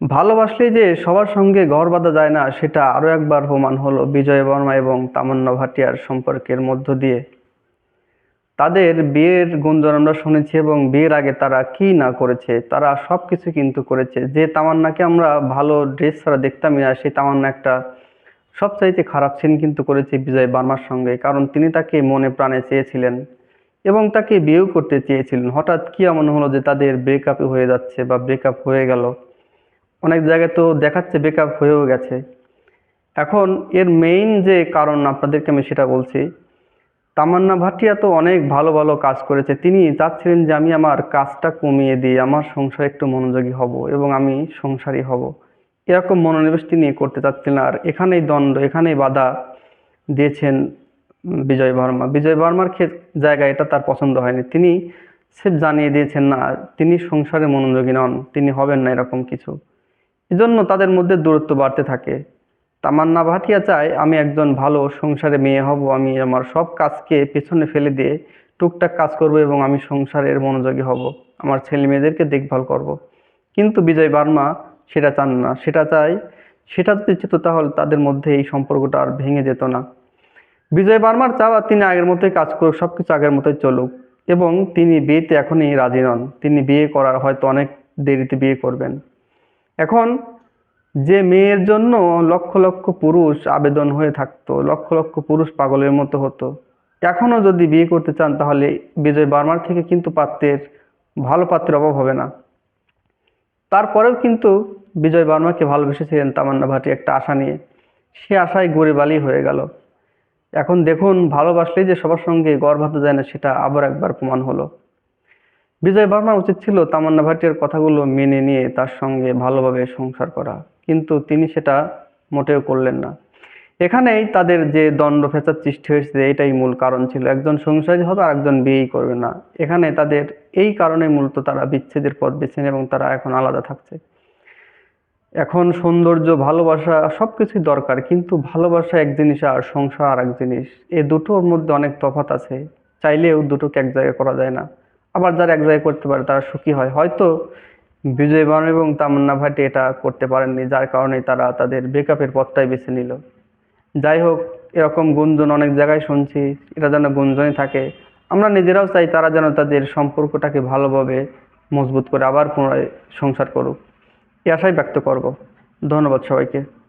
ভালোবাসলেই যে সবার সঙ্গে ঘর বাঁধা যায় না, সেটা আরও একবার প্রমাণ হলো বিজয় বর্মা এবং তামান্না ভাটিয়ার সম্পর্কের মধ্য দিয়ে। তাদের বিয়ের গুঞ্জন আমরা শুনেছি এবং বিয়ের আগে তারা কি না করেছে, তারা সব কিছু কিন্তু করেছে। যে তামান্নাকে আমরা ভালো ড্রেস ছাড়া দেখতামই না, সেই তামান্না একটা সবচাইতে খারাপ সিন কিন্তু করেছে বিজয় বার্মার সঙ্গে, কারণ তিনি তাকে মনে প্রাণে চেয়েছিলেন এবং তাকে বিয়েও করতে চেয়েছিলেন। হঠাৎ কি এমন হলো যে তাদের ব্রেকআপ হয়ে যাচ্ছে বা ব্রেকআপ হয়ে গেল? অনেক জায়গায় তো দেখাচ্ছে বেকআপ হয়েও গেছে। এখন এর মেইন যে কারণ আপনাদেরকে আমি সেটা বলছি, তামান্না ভাটিয়া তো অনেক ভালো ভালো কাজ করেছে। তিনি চাচ্ছিলেন যে আমি আমার কাজটা কমিয়ে দিই, আমার সংসারে একটু মনোযোগী হব এবং আমি সংসারী হব। এরকম মনোনিবেশ তিনি করতে চাচ্ছিলেন আর এখানেই দ্বন্দ্ব, এখানেই বাধা দিয়েছেন বিজয় বর্মা। বিজয় বর্মার জায়গায় এটা তার পছন্দ হয়নি। তিনি সেফ জানিয়ে দিয়েছেন, না, তিনি সংসারে মনোযোগী নন, তিনি হবেন না এরকম কিছু। এজন্য তাদের মধ্যে দূরত্ব বাড়তে থাকে। তামান্না ভাটিয়া চায়, আমি একজন ভালো সংসারে মেয়ে হব, আমি আমার সব কাজকে পেছনে ফেলে দিয়ে টুকটাক কাজ করব এবং আমি সংসারের মনোযোগী হব, আমার ছেলে মেয়েদেরকে দেখভাল করব। কিন্তু বিজয় বার্মা সেটা চান না। সেটা চায়, সেটা যদি চেত তাহলে তাদের মধ্যে এই সম্পর্কটা আর ভেঙে যেত না। বিজয় বার্মার চাওয়া তিনি আগের মতোই কাজ করুক সব কিছু আগের মতোই চলুক এবং তিনি বিয়েতে এখনই রাজি নন। তিনি বিয়ে করার হয়তো অনেক দেরিতে বিয়ে করবেন। এখন যে মেয়ের জন্য লক্ষ লক্ষ পুরুষ আবেদন হয়ে থাকতো, লক্ষ লক্ষ পুরুষ পাগলের মতো হতো, এখনও যদি বিয়ে করতে চান তাহলে বিজয় বার্মার থেকে কিন্তু পাত্রের, ভালো পাত্রের অভাব হবে না। তারপরেও কিন্তু বিজয় বার্মাকে ভালোবেসেছিলেন তামান্না ভাটি একটা আশা নিয়ে। সে আশায় গরিবালি হয়ে গেল। এখন দেখুন, ভালোবাসলেই যে সবার সঙ্গে গর্ব হতে যায় না, সেটা আবার একবার প্রমাণ হলো। বিজয় বর্মার উচিত ছিল তামান্না ভাটিয়ার কথাগুলো মেনে নিয়ে তার সঙ্গে ভালোভাবে সংসার করা, কিন্তু তিনি সেটা মোটেও করলেন না। এখানেই তাদের যে দণ্ড ফেচার সৃষ্টি হয়েছে, এটাই মূল কারণ ছিল। একজন সংসারী হবে আর একজন বিয়েই করবে না। এখানে তাদের এই কারণে মূলত তারা বিচ্ছেদের পথ বেছে নেয় এবং তারা এখন আলাদা থাকছে। এখন সৌন্দর্য, ভালোবাসা সব কিছুই দরকার, কিন্তু ভালোবাসা এক জিনিস আর সংসার আর এক জিনিস। এ দুটোর মধ্যে অনেক তফাৎ আছে। চাইলেও দুটোকে এক জায়গায় করা যায় না। আবার যারা এক জায়গায় করতে পারে, তারা সুখী হয়। হয়তো বিজয় বান এবং তামান্না ভাটি এটা করতে পারেননি, যার কারণে তারা তাদের ব্রেকআপের পথটাই বেছে নিল। যাই হোক, এরকম গুঞ্জন অনেক জায়গায় শুনছি এটা যেন গুঞ্জনই থাকে। আমরা নিজেরাও চাই তারা যেন তাদের সম্পর্কটাকে ভালোভাবে মজবুত করে আবার পুনরায় সংসার করুক। এ আশাই ব্যক্ত করব। ধন্যবাদ সবাইকে।